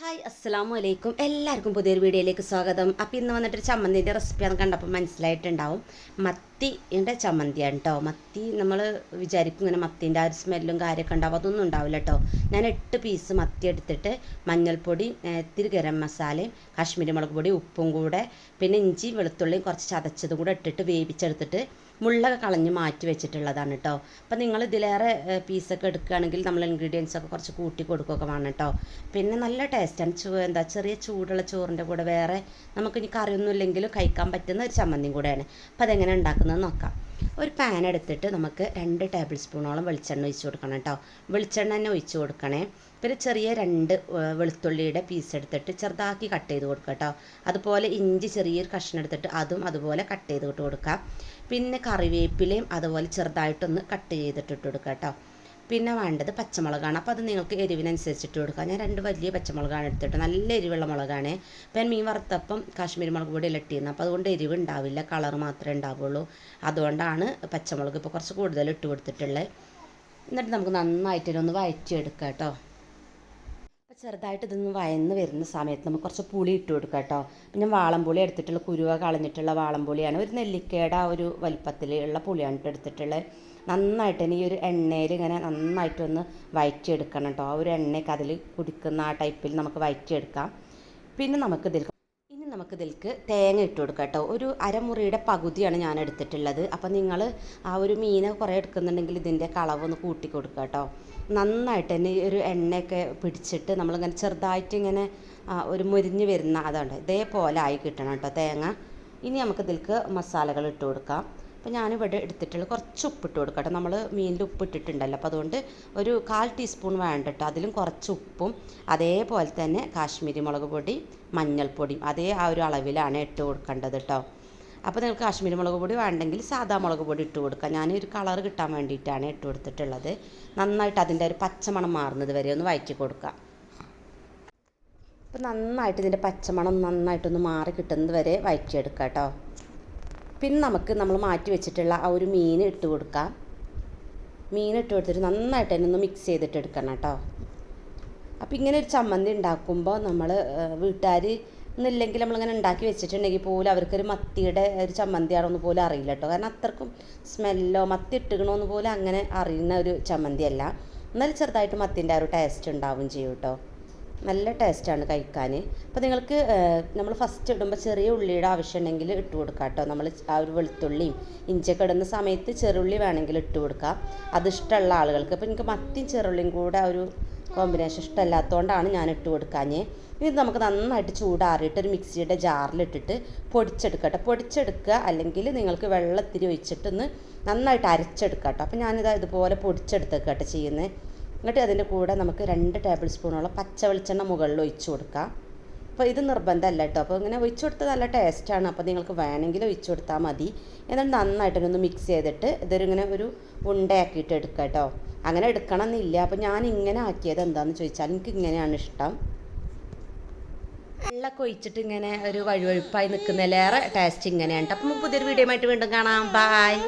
Hi അസ്സാം വലൈക്കും എല്ലാവർക്കും പുതിയൊരു വീഡിയോയിലേക്ക് സ്വാഗതം. അപ്പോൾ ഇന്ന് വന്നിട്ടൊരു ചമ്മന്തിന്റെ റെസിപ്പിയാണ് കണ്ടപ്പോൾ മനസ്സിലായിട്ടുണ്ടാവും. മത്തിന്റെ ചമ്മന്തിയാണ് കേട്ടോ മത്തി നമ്മൾ വിചാരിക്കും ഇങ്ങനെ മത്തിന്റെ ആ ഒരു സ്മെല്ലും കാര്യമൊക്കെ ഉണ്ടാവും. അതൊന്നും ഉണ്ടാവില്ല കേട്ടോ ഞാൻ എട്ട് പീസ് മത്തി എടുത്തിട്ട് മഞ്ഞൾപ്പൊടി ഇത്തിരി ഗരം മസാലയും കാശ്മീരി മുളക് പൊടി ഉപ്പും കൂടെ പിന്നെ ഇഞ്ചി വെളുത്തുള്ളിയും കുറച്ച് ചതച്ചതും കൂടെ ഇട്ടിട്ട് വേവിച്ചെടുത്തിട്ട് മുള്ളൊക്കെ കളഞ്ഞ് മാറ്റി വെച്ചിട്ടുള്ളതാണ് കേട്ടോ അപ്പോൾ നിങ്ങൾ ഇതിലേറെ പീസൊക്കെ എടുക്കുകയാണെങ്കിൽ നമ്മൾ ഇൻഗ്രീഡിയൻസ് ഒക്കെ കുറച്ച് കൂട്ടി കൊടുക്കുകയൊക്കെ വേണം കേട്ടോ പിന്നെ നല്ല ടേസ്റ്റാണ് ചൂ എന്താ ചെറിയ ചൂടുള്ള ചോറിന്റെ കൂടെ വേറെ നമുക്കിനി കറിയൊന്നും ഇല്ലെങ്കിലും കഴിക്കാൻ പറ്റുന്ന ഒരു ചമ്മന്തിയും കൂടെയാണ്. അപ്പോൾ അതെങ്ങനെ ഉണ്ടാക്കുന്നത് നോക്കാം. ഒരു പാൻ എടുത്തിട്ട് നമുക്ക് രണ്ട് ടേബിൾ സ്പൂണോളം വെളിച്ചെണ്ണ ഒഴിച്ച് കൊടുക്കണം കേട്ടോ. വെളിച്ചെണ്ണ തന്നെ ഒഴിച്ച് കൊടുക്കണേ. പിന്നെ ചെറിയ രണ്ട് വെളുത്തുള്ളിയുടെ പീസ് എടുത്തിട്ട് ചെറുതാക്കി കട്ട് ചെയ്ത് കൊടുക്കുക കേട്ടോ. അതുപോലെ ഇഞ്ചി ചെറിയൊരു കഷ്ണം എടുത്തിട്ട് അതും അതുപോലെ കട്ട് ചെയ്തിട്ട് കൊടുക്കാം. പിന്നെ കറിവേപ്പിലയും അതുപോലെ ചെറുതായിട്ടൊന്ന് കട്ട് ചെയ്തിട്ടിട്ട് കൊടുക്കുക കേട്ടോ. പിന്നെ വേണ്ടത് പച്ചമുളകാണ്. അപ്പോൾ അത് നിങ്ങൾക്ക് എരിവിനനുസരിച്ചിട്ട് കൊടുക്കാം. ഞാൻ രണ്ട് വലിയ പച്ചമുളകാണ് എടുത്തിട്ട് നല്ല എരിവുള്ള മുളകാണ്. അപ്പം മീൻ വറുത്തപ്പം കാശ്മീരി മുളക് പൊടി ഇലട്ടിയിരുന്നു അപ്പോൾ അതുകൊണ്ട് എരിവ് ഉണ്ടാവില്ല. കളർ മാത്രമേ ഉണ്ടാവുള്ളൂ. അതുകൊണ്ടാണ് പച്ചമുളക് ഇപ്പോൾ കുറച്ച് കൂടുതൽ ഇട്ട് കൊടുത്തിട്ടുള്ളത്. എന്നിട്ട് നമുക്ക് നന്നായിട്ട് ഇതിനൊന്ന് വഴറ്റിയെടുക്കാം കേട്ടോ. ചെറുതായിട്ട് ഇതൊന്ന് വയന്ന് വരുന്ന സമയത്ത് നമുക്ക് കുറച്ച് പുളി ഇട്ട് കൊടുക്കാം കേട്ടോ. പിന്നെ വാളംപുളി എടുത്തിട്ടുള്ള കുരുവ കളഞ്ഞിട്ടുള്ള വാളംപുളിയാണ് ഒരു നെല്ലിക്കയുടെ ആ ഒരു വലിപ്പത്തിലുള്ള പുളിയാണ് ട്ടോ എടുത്തിട്ടുള്ളത്. നന്നായിട്ട് തന്നെ ഈ ഒരു എണ്ണയിൽ ഇങ്ങനെ നന്നായിട്ടൊന്ന് വയറ്റിയെടുക്കണം കേട്ടോ ആ ഒരു എണ്ണയൊക്കെ അതിൽ കുടിക്കുന്ന ആ ടൈപ്പിൽ നമുക്ക് വയറ്റിയെടുക്കാം. പിന്നെ നമുക്ക് ഇതിൽ ഇനി നമുക്ക് ഇതിലേക്ക് തേങ്ങ ഇട്ട് കൊടുക്കാം കേട്ടോ ഒരു അരമുറിയുടെ പകുതിയാണ് ഞാൻ എടുത്തിട്ടുള്ളത്. അപ്പം നിങ്ങൾ ആ ഒരു മീനെ കുറേ എടുക്കുന്നുണ്ടെങ്കിൽ ഇതിന്റെ കളവ് ഒന്ന് കൂട്ടി കൊടുക്കുക കേട്ടോ നന്നായിട്ട് തന്നെ ഒരു എണ്ണയൊക്കെ പിടിച്ചിട്ട് നമ്മളിങ്ങനെ ചെറുതായിട്ട് ഇങ്ങനെ ഒരു മുരിഞ്ഞ് വരുന്ന അതുണ്ട് ഇതേപോലെ ആയി കിട്ടണം കേട്ടോ തേങ്ങ. ഇനി നമുക്ക് ഇതിലേക്ക് മസാലകൾ ഇട്ട് കൊടുക്കാം. അപ്പോൾ ഞാനിവിടെ എടുത്തിട്ടുള്ള കുറച്ച് ഉപ്പിട്ട് കൊടുക്കട്ടെ കേട്ടോ. നമ്മൾ മീനിൽ ഉപ്പ് ഇട്ടിട്ടുണ്ടല്ലോ അപ്പോൾ അതുകൊണ്ട് ഒരു കാൽ ടീസ്പൂൺ വേണ്ട അതിലും കുറച്ച് ഉപ്പും അതേപോലെ തന്നെ കാശ്മീരി മുളക് പൊടി മഞ്ഞൾപ്പൊടിയും അതേ ആ ഒരു അളവിലാണ് ഇട്ട് കൊടുക്കേണ്ടത് കേട്ടോ. അപ്പോൾ നിങ്ങൾക്ക് കാശ്മീരി മുളക് പൊടി വേണ്ടെങ്കിൽ സാധാ മുളക് പൊടി ഇട്ട് കൊടുക്കാം. ഞാൻ ഒരു കളർ കിട്ടാൻ വേണ്ടിയിട്ടാണ് ഇട്ട് കൊടുത്തിട്ടുള്ളത്. നന്നായിട്ട് അതിന്റെ ഒരു പച്ചമണം മാറുന്നത് വരെ ഒന്ന് വഴറ്റി കൊടുക്കുക അപ്പോൾ നന്നായിട്ട് ഇതിന്റെ പച്ചമണം നന്നായിട്ടൊന്ന് മാറി കിട്ടുന്നത് വരെ വഴറ്റിയെടുക്കാം കേട്ടോ. പിന്നെ നമുക്ക് നമ്മൾ മാറ്റി വെച്ചിട്ടുള്ള ആ ഒരു മീൻ ഇട്ട് കൊടുക്കാം. മീൻ ഇട്ട് കൊടുത്തിട്ട് നന്നായിട്ട് തന്നെ ഒന്ന് മിക്സ് ചെയ്തിട്ട് എടുക്കണം കേട്ടോ. അപ്പോൾ ഇങ്ങനെ ഒരു ചമ്മന്തി ഉണ്ടാക്കുമ്പോൾ നമ്മൾ വീട്ടുകാർ ഇന്നില്ലെങ്കിൽ നമ്മളിങ്ങനെ ഉണ്ടാക്കി വെച്ചിട്ടുണ്ടെങ്കിൽ പോലും അവർക്കൊരു മത്തിയുടെ ഒരു ചമ്മന്തിയാണോന്ന് പോലും അറിയില്ല കേട്ടോ. കാരണം അത്രക്കും സ്മെല്ലോ മത്തി ഇട്ടുകണമെന്ന് പോലും അങ്ങനെ അറിയുന്ന ഒരു ചമ്മന്തിയല്ല എന്നാലും ചെറുതായിട്ട് മത്തിന്റെ ആ ഒരു ടേസ്റ്റ് ഉണ്ടാവും ചെയ്യും കേട്ടോ. നല്ല ടേസ്റ്റാണ് കഴിക്കാൻ. അപ്പോൾ നിങ്ങൾക്ക് നമ്മൾ ഫസ്റ്റ് ഇടുമ്പോൾ ചെറിയ ഉള്ളിയുടെ ആവശ്യം ഉണ്ടെങ്കിൽ ഇട്ട് കൊടുക്കാം കേട്ടോ. നമ്മൾ ആ ഒരു വെളുത്തുള്ളിയും ഇഞ്ചൊക്കെ ഇടുന്ന സമയത്ത് ചെറുള്ളി വേണമെങ്കിൽ ഇട്ട് കൊടുക്കാം. അത് ഇഷ്ടമുള്ള ആളുകൾക്ക്. അപ്പോൾ എനിക്ക് മത്തിയും ചെറുള്ളിയും കൂടെ ഒരു കോമ്പിനേഷൻ ഇഷ്ടമല്ലാത്തതുകൊണ്ടാണ് ഞാൻ ഇട്ട് കൊടുക്കാഞ്ഞേ ഇത് നമുക്ക് നന്നായിട്ട് ചൂടാറിയിട്ട് ഒരു മിക്സിയുടെ ജാറിലിട്ടിട്ട് പൊടിച്ചെടുക്കട്ടെ പൊടിച്ചെടുക്കുക അല്ലെങ്കിൽ നിങ്ങൾക്ക് വെള്ളത്തിരി ഒഴിച്ചിട്ടൊന്ന് നന്നായിട്ട് അരച്ചെടുക്കാം കേട്ടോ. അപ്പോൾ ഞാനിത് ഇതുപോലെ പൊടിച്ചെടുത്തേക്കട്ടെ ചെയ്യുന്നത്. എന്നിട്ട് അതിന്റെ കൂടെ നമുക്ക് രണ്ട് ടേബിൾ സ്പൂണോളം പച്ച വെളിച്ചെണ്ണ മുകളിൽ ഒഴിച്ച് കൊടുക്കാം. അപ്പോൾ ഇത് നിർബന്ധമല്ല കേട്ടോ. അപ്പോൾ ഇങ്ങനെ ഒഴിച്ചു കൊടുത്താൽ നല്ല ടേസ്റ്റാണ് അപ്പോൾ നിങ്ങൾക്ക് വേണമെങ്കിൽ ഒഴിച്ചു കൊടുത്താൽ മതി. എന്നിട്ട് നന്നായിട്ട് ഒന്ന് മിക്സ് ചെയ്തിട്ട് ഇതൊരു ഇങ്ങനെ ഒരു ഉണ്ടയാക്കിയിട്ട് എടുക്കുക കേട്ടോ. അങ്ങനെ എടുക്കണം എന്നില്ല അപ്പോൾ ഞാൻ ഇങ്ങനെ ആക്കിയത് എന്താണെന്ന് ചോദിച്ചാൽ എനിക്ക് ഇങ്ങനെയാണ് ഇഷ്ടം. വെള്ളമൊക്കെ ഒഴിച്ചിട്ട് ഇങ്ങനെ ഒരു വഴുവഴുപ്പായി നിൽക്കുന്നതിലേറെ ടേസ്റ്റ് ഇങ്ങനെയാണ്. കേട്ടോ അപ്പം പുതിയൊരു വീഡിയോ ആയിട്ട് വീണ്ടും കാണാം. ബായ്